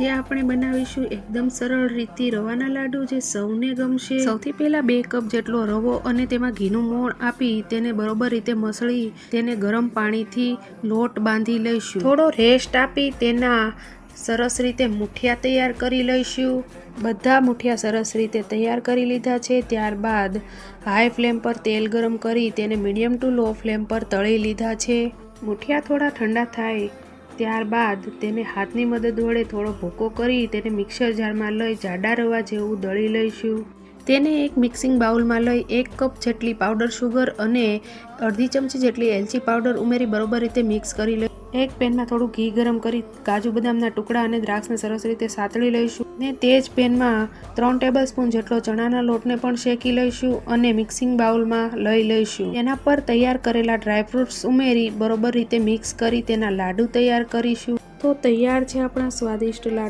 જે આપણે બનાવીશું એકદમ સરળ રીતથી રવાના લાડુ જે સૌને ગમશે. સૌથી પહેલા બે કપ જેટલો રવો અને તેમાં ઘીનું મોણ આપી તેને બરોબર રીતે મસળી તેને ગરમ પાણીથી લોટ બાંધી લઈશું. થોડો રેસ્ટ આપી તેના સરસ રીતે મુઠિયા તૈયાર કરી લઈશું. બધા મુઠિયા સરસ રીતે તૈયાર કરી લીધા છે. ત્યારબાદ હાઈ ફ્લેમ પર તેલ ગરમ કરી તેને મીડિયમ ટુ લો ફ્લેમ પર તળી લીધા છે. મુઠિયા થોડા ઠંડા થાય ત્યારબાદ તેને હાથની મદદ વડે થોડો ભૂકો કરી તેને મિક્સર જારમાં લઈ જાડા રવા જેવું દળી લઈશું. તેને એક મિક્સિંગ બાઉલમાં લઈ એક કપ જેટલી પાવડર શુગર અને અડધી ચમચી જેટલી એલચી પાવડર ઉમેરી બરોબર રીતે મિક્સ કરી લઈ એક પેનમાં થોડું ઘી ગરમ કરી, કાજુ બદામના ટુકડા અને દ્રાક્ષને સરસ રીતે સાતળી લઈશું ને તે જ પેનમાં ત્રણ ટેબલ સ્પૂન જેટલો ચણાના લોટને પણ શેકી લઈશું અને મિક્સિંગ બાઉલમાં લઈ લઈશું. એના પર તૈયાર કરેલા ડ્રાયફ્રૂટ્સ ઉમેરી બરોબર રીતે મિક્સ કરી તેના લાડુ તૈયાર કરીશું. તો તૈયાર છે આપણા સ્વાદિષ્ટ લાડુ.